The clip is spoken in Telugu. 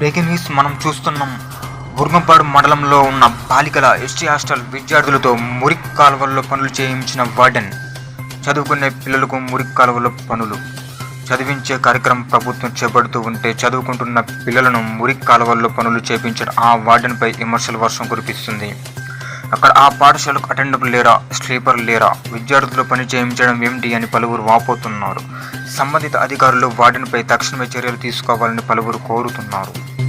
బ్రేకింగ్ న్యూస్ మనం చూస్తున్నాం. బుర్గంపాడు మండలంలో ఉన్న బాలికల ఎస్టీ హాస్టల్ విద్యార్థులతో మురికి కాలువల్లో పనులు చేయించిన వార్డెన్. చదువుకునే పిల్లలకు మురికి కాలువలో పనులు. చదివించే కార్యక్రమం ప్రభుత్వం చేపడుతూ ఉంటే చదువుకుంటున్న పిల్లలను మురికి కాలువల్లో పనులు చేపించడం ఆ వార్డెన్పై విమర్శల వర్షం కురిపిస్తుంది. అక్కడ ఆ పాఠశాలకు అటెండర్ లేరా స్లీపర్ లేరా విద్యార్థులు పని చేయించడం ఏమిటి అని పలువురు వాపోతున్నారు. సంబంధిత అధికారులు వార్డెన్పై తక్షణమే చర్యలు తీసుకోవాలని పలువురు కోరుతున్నారు.